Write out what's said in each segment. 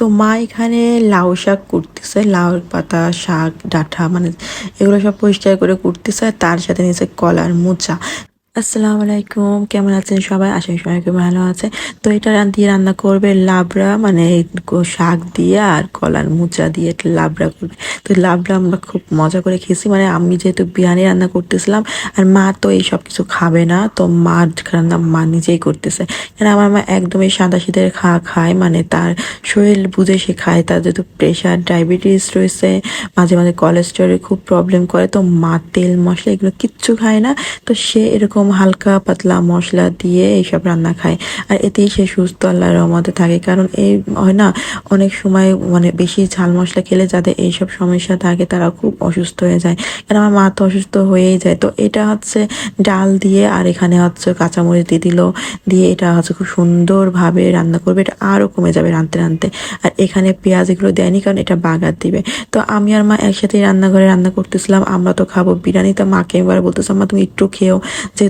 তো মা এখানে লাউ শাক কুটতেছে, লাউ পাতা, শাক ডাঁটা মানে এগুলো সব পরিষ্কার করে কুটতেছে, আর তার সাথে নিয়েছে কলার মোচা। আসসালামু আলাইকুম। কেমন আছেন সবাই? আশা করি সবাই ভালো আছে। তো এটা দিয়ে রান্না করবে লাবড়া মানে শাক দিয়ে আর কলার মোচা দিয়ে লাবড়া করবে। তো লাবড়া আমরা খুব মজা করে খেয়েছি। মানে আমি যেহেতু বিরিয়ানি রান্না করতেছিলাম আর মা তো এই সব কিছু খাবে না, তো মা রান্না মা নিজেই করতেছে। কারণ আমার মা একদমই সাদা শীতের খা খায় মানে তার শরীর বুঝে সে খায়। তার যেহেতু প্রেশার ডায়াবেটিস রয়েছে, মাঝে মাঝে কোলেস্টেরলের খুব প্রবলেম করে, তো মা তেল মশলা এগুলো কিচ্ছু খায় না। তো সে এরকম হালকা পাতলা মশলা দিয়ে এইসব রান্না খায়। আর এতেই সে সুস্থ আল্লাহর রহমতে থাকে। কারণ এই হয় না, অনেক সময় মানে বেশি ঝাল মশলা খেলে যাদের এইসব সমস্যা থাকে তারা খুব অসুস্থ হয়ে যায়। কারণ আমার মা তো অসুস্থ হয়েই যায়। তো এটা হচ্ছে ডাল দিয়ে আর এখানে হচ্ছে কাঁচামরিচ দিয়ে দিল। দিয়ে এটা হচ্ছে খুব সুন্দরভাবে রান্না করবে। এটা আরও কমে যাবে রাঁধতে রাঁধতে। আর এখানে পেঁয়াজ এগুলো দেয়নি কারণ এটা বাগার দিবে। তো আমি আর মা একসাথে রান্নাঘরে রান্না করতেছিলাম। আমরা তো খাব বিরিয়ানি। তো মাকে এবার বলতেছিলাম মা তুমি একটু খেও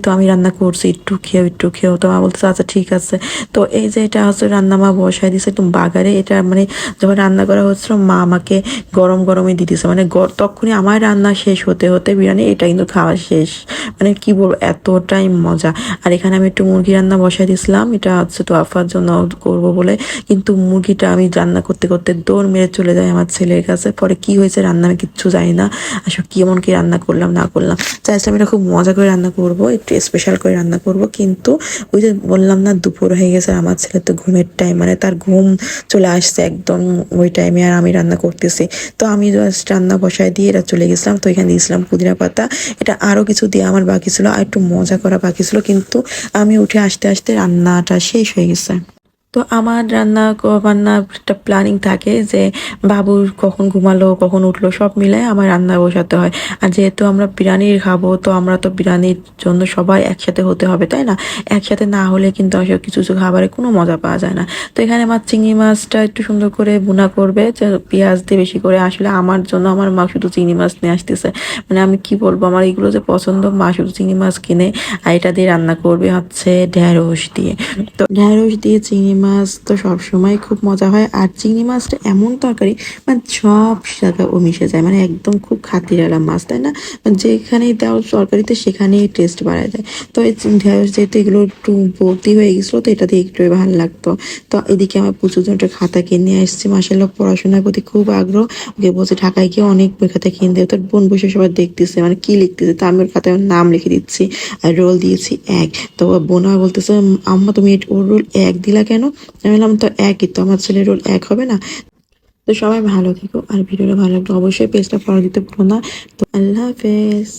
যেহেতু আমি রান্না করছি, একটু খেয়েও একটু খেও। তো মা বলতেছে আচ্ছা ঠিক আছে। তো এই যে এটা হচ্ছে রান্না মা বসাই দিছে একটু বাগারে। এটা মানে যখন রান্না করা হচ্ছিল, মা আমাকে গরম গরমই দিতেছে মানে তখনই আমার রান্না শেষ হতে হতে বিরিয়ানি, এটা কিন্তু খাওয়া শেষ। মানে কি বলব, এতটাই মজা। আর এখানে আমি একটু মুরগি রান্না বসাই দিয়েছিলাম এটা হচ্ছে তো আফার জন্য করব বলে। কিন্তু মুরগিটা আমি রান্না করতে করতে দৌড় মেরে চলে যায় আমার ছেলের কাছে। পরে কি হয়েছে রান্না আমি কিচ্ছু জানি না। আসলে কেমন কি রান্না করলাম, না করলাম। চাইছিলাম এটা খুব মজা করে রান্না করব। একটু স্পেশাল করে রান্না করব। কিন্তু ওই যে বললাম না, দুপুর হয়ে গেছে আমার ছেলে তো ঘুমের টাইম মানে তার ঘুম চলে আসছে একদম ওই টাইমে আর আমি রান্না করতেছি। তো আমি জাস্ট রান্না বসায় দিয়ে এটা চলে গেছিলাম। তো এখানে দিয়েছিলাম পুদিনা পাতা। এটা আরও কিছু দিয়ে আমার বাকি ছিল, আর একটু মজা করা বাকি ছিল। কিন্তু আমি উঠে আসতে আসতে রান্নাটা শেষ হয়ে গেছে। তো আমার রান্না বান্না একটা প্ল্যানিং থাকে যে বাবু কখন ঘুমালো, কখন উঠল, সব মিলাই আমার রান্না বসাতে হয়। আর যেহেতু আমরা বিরিয়ানি খাব, তো আমরা তো বিরিয়ানির জন্য সবাই একসাথে হতে হবে, তাই না? একসাথে না হলে কিন্তু আসলে কিছু কিছু খাবারে কোনো মজা পাওয়া যায় না। তো এখানে আমার চিংড়ি মাছটা একটু সুন্দর করে বুনা করবে, যে পেঁয়াজ দিয়ে বেশি করে। আসলে আমার জন্য আমার মা শুধু চিংড়ি মাছ নিয়ে আসতেছে। মানে আমি কি বলব, আমার এগুলো যে পছন্দ, মা শুধু চিংড়ি মাছ কিনে আর এটা দিয়ে রান্না করবে হচ্ছে ঢেঁড়স দিয়ে। তো ঢেঁড়স দিয়ে চিংড়ি মাছ তো সবসময় খুব মজা হয়। আর চিংড়ি মাছটা এমন তরকারি মানে সব জায়গায় ও মিশে যায় মানে একদম খুব খাতিরালা মাছ, তাই না? মানে যেখানেই দেওয়া তরকারিতে সেখানেই টেস্ট বাড়ায় যায়। তো এই ঢেঁড়স যেহেতু এগুলো একটু ভর্তি হয়ে গেছিল, তো এটা দিয়ে একটু ভালো লাগতো। তো এদিকে আমার প্রচুর জনটা খাতা কিনে আসছে মাসাল্লাহ পড়াশোনার প্রতি খুব আগ্রহ। ওকে বলছে, ঢাকায় গিয়ে অনেক বই খাতা কিনে দেবে তোর বোন বসে সবাই দেখতেছে মানে কি লিখতেছে, তা আমি ওর খাতায় নাম লিখে দিচ্ছি। আর রোল দিয়েছি এক। তো বোন বলতেছে আম্মা তুমি ওর রোল এক দিলা কেন? আমি বললাম, তো একই তো, আমার ছেলের রোল এক হবে না? তো সবাই ভালো থেকো, আর ভিডিওটা ভালো লাগল অবশ্যই পেজটা ফলো দিতে ভুলো না। তো আল্লাহ হাফেজ।